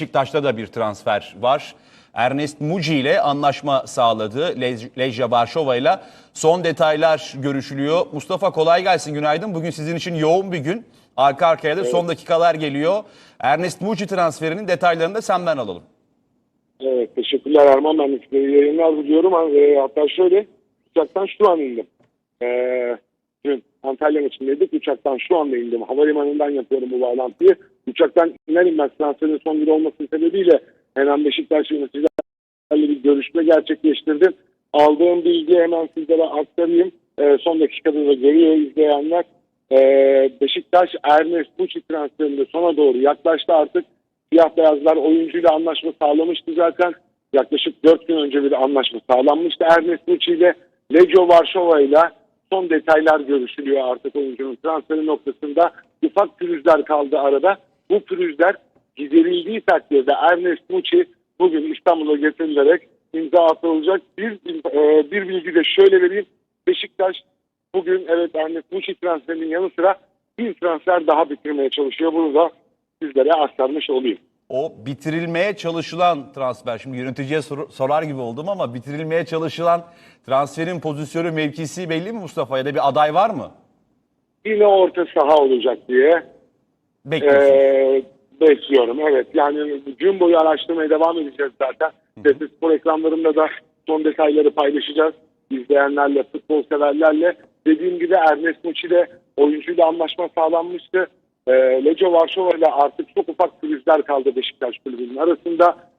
Beşiktaş'ta da bir transfer var. Ernest Muci ile anlaşma sağladı. Lej- Lejja Varşova ile son detaylar görüşülüyor. Mustafa kolay gelsin günaydın. Bugün sizin için yoğun bir gün. Arka arkaya da son dakikalar geliyor. Ernest Muci transferinin detaylarını da senden alalım. Evet teşekkürler Erman ben yayınlar diliyorum. E, hatta şöyle uçaktan şu an indim. E, dün Antalya maçındaydık uçaktan şu anda indim. Havalimanından yapıyorum bu bağlantıyı. Uçaktan iner inmez transferin son bir olması sebebiyle hemen Beşiktaş yöneticilerle bir görüşme gerçekleştirdim. Aldığım bilgiyi hemen sizlere aktarayım. E, son dakikada da görüyor izleyenler. E, Beşiktaş Ernest Bucci transferinde sona doğru yaklaştı artık. Siyah beyazlar oyuncuyla anlaşma sağlamıştı zaten. Yaklaşık 4 gün önce bir anlaşma sağlanmıştı Ernest Bucci ile. Legio Varşova ile son detaylar görüşülüyor artık oyuncunun transferi noktasında. Ufak pürüzler kaldı arada. Bu pürüzler giderildiği takdirde Ernest Muçi bugün İstanbul'a getirilerek imza atılacak. Bir, e, bir bilgi de şöyle vereyim. Beşiktaş bugün evet Ernest Muçi transferinin yanı sıra bir transfer daha bitirmeye çalışıyor. Bunu da sizlere aktarmış olayım. O bitirilmeye çalışılan transfer. Şimdi yöneticiye sor- sorar gibi oldum ama bitirilmeye çalışılan transferin pozisyonu mevkisi belli mi Mustafa? Ya da bir aday var mı? Yine orta saha olacak diye Bekliyorsun. Ee, bekliyorum evet. Yani gün boyu araştırmaya devam edeceğiz zaten. Sesli spor ekranlarında da son detayları paylaşacağız. İzleyenlerle, futbol severlerle. Dediğim gibi Ernest Muçi ile oyuncuyla anlaşma sağlanmıştı. Ee, Legio Varşova ile artık çok ufak pürüzler kaldı Beşiktaş kulübünün arasında.